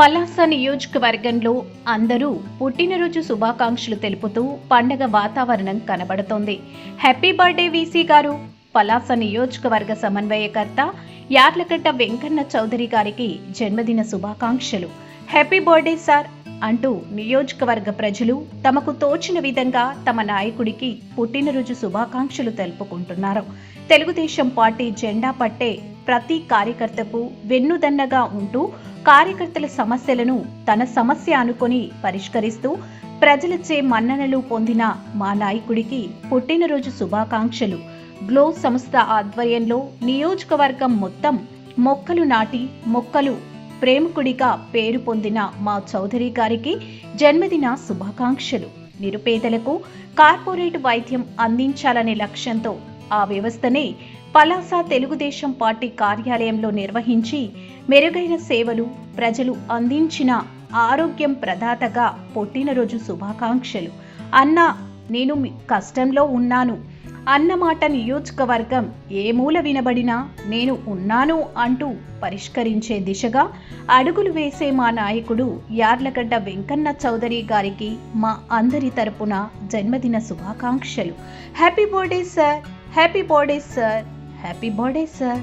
పలాస నియోజకవర్గంలో అందరూ పుట్టినరోజు శుభాకాంక్షలు తెలుపుతూ పండగ వాతావరణం కనబడుతోంది. హ్యాపీ బర్త్డే వీసీ గారు. పలాస నియోజకవర్గ సమన్వయకర్త యార్లగడ్డ వెంకన్న చౌదరి గారికి జన్మదిన శుభాకాంక్షలు. హ్యాపీ బర్త్డే సార్ అంటూ నియోజకవర్గ ప్రజలు తమకు తోచిన విధంగా తమ నాయకుడికి పుట్టినరోజు శుభాకాంక్షలు తెలుపుకుంటున్నారు. తెలుగుదేశం పార్టీ జెండా పట్టే ప్రతి కార్యకర్తకు వెన్నుదన్నగా ఉంటూ కార్యకర్తల సమస్యలను తన సమస్య అనుకొని పరిష్కరిస్తూ ప్రజలచే మన్ననలు పొందిన మా నాయకుడికి పుట్టినరోజు శుభాకాంక్షలు. గ్లో సంస్థ ఆధ్వర్యంలో నియోజకవర్గం మొత్తం మొక్కలు నాటి మొక్కలు ప్రేమికుడిగా పేరు పొందిన మా చౌదరి గారికి జన్మదిన శుభాకాంక్షలు. నిరుపేదలకు కార్పొరేట్ వైద్యం అందించాలనే లక్ష్యంతో ఆ వ్యవస్థనే పలాస తెలుగుదేశం పార్టీ కార్యాలయంలో నిర్వహించి మెరుగైన సేవలు ప్రజలు అందించిన ఆరోగ్యం ప్రదాతగా పుట్టినరోజు శుభాకాంక్షలు. అన్నా నేను మీ కష్టంలో ఉన్నాను. అన్నమాట నియోజకవర్గం ఏ మూల వినబడినా నేను ఉన్నాను అంటూ పరిష్కరించే దిశగా అడుగులు వేసే మా నాయకుడు యార్లగడ్డ వెంకన్న చౌదరి గారికి మా అందరి తరపున జన్మదిన శుభాకాంక్షలు. Happy birthday sir happy birthday sir happy birthday sir